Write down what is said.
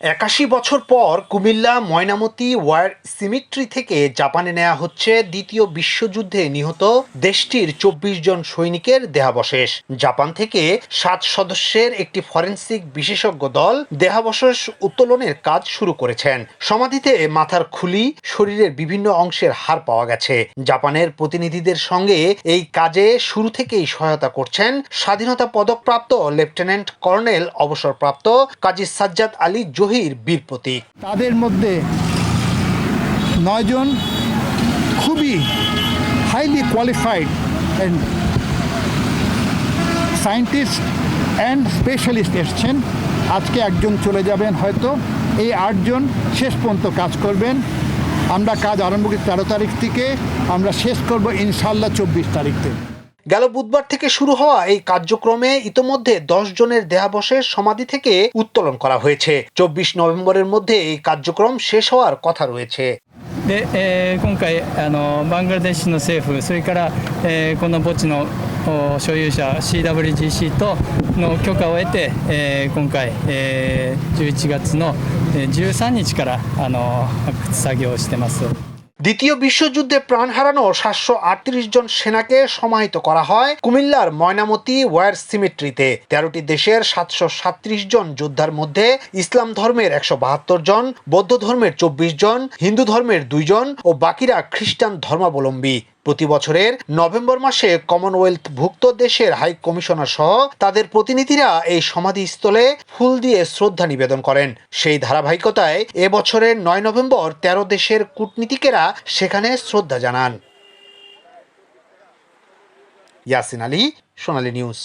একাশি বছর পর কুমিল্লা, ময়নামতি, ওয়ার সিমিট্রি থেকে জাপানে নেওয়া হচ্ছে দ্বিতীয় বিশ্বযুদ্ধে নিহত দেশটির চব্বিশ জন সৈনিকের দেহাবশেষ। জাপান থেকে সাত সদস্যের একটি ফরেন্সিক বিশেষজ্ঞ দল দেহাবশেষ উত্তোলনের কাজ শুরু করেছেন। সমাধিতে মাথার খুলি, শরীরের বিভিন্ন অংশের হার পাওয়া গেছে। জাপানের প্রতিনিধিদের সঙ্গে এই কাজে শুরু থেকেই সহায়তা করছেন স্বাধীনতা পদকপ্রাপ্ত লেফটেন্যান্ট কর্নেল অবসরপ্রাপ্ত কাজী সাজ্জাদ আলী জহির বীর প্রতীক। তাদের মধ্যে নয়জন খুবই highly qualified and scientist and specialist এসছেন। আজকে একজন চলে যাবেন হয়তো। এই আটজন শেষ পর্যন্ত কাজ করবেন। আমরা কাজ আরম্ভ করি তেরো তারিখ থেকে। আমরা শেষ করব ইনশাল্লাহ চব্বিশ তারিখ থেকে। গেল বুধবার থেকে শুরু হওয়া এই কার্যক্রমে ইতোমধ্যে দশ জনের দেহাবশেষ সমাধি থেকে উত্তোলন করা হয়েছে চব্বিশ নভেম্বরের মধ্যে এই কার্যক্রম শেষ হওয়ার কথা রয়েছেで、えー今回あのバングラデシュの政府それから、えーこの墓地のお所有者 CWGC との許可を得て、えー今回、えー11月のえー13日からあの発掘作業をしてます。 দ্বিতীয় বিশ্বযুদ্ধে প্রাণ হারানো সাতশো আটত্রিশ জন সেনাকে সমাহিত করা হয় কুমিল্লার ময়নামতি ওয়ার সিমেট্রিতে। তেরোটি দেশের সাতশো জন যোদ্ধার মধ্যে ইসলাম ধর্মের একশো বাহাত্তর জন, বৌদ্ধ ধর্মের চব্বিশ জন, হিন্দু ধর্মের দুইজন ও বাকিরা খ্রিস্টান ধর্মাবলম্বী। প্রতি বছরের নভেম্বর মাসে কমনওয়েলথ ভুক্ত দেশের হাই কমিশনার সহ তাদের প্রতিনিধিরা এই সমাধিস্থলে ফুল দিয়ে শ্রদ্ধা নিবেদন করেন। সেই ধারাবাহিকতায় এবছরের নয় নভেম্বর তেরো দেশের কূটনীতিকেরা সেখানে শ্রদ্ধা জানান। ইয়াসিন আলী, সোনালী নিউজ।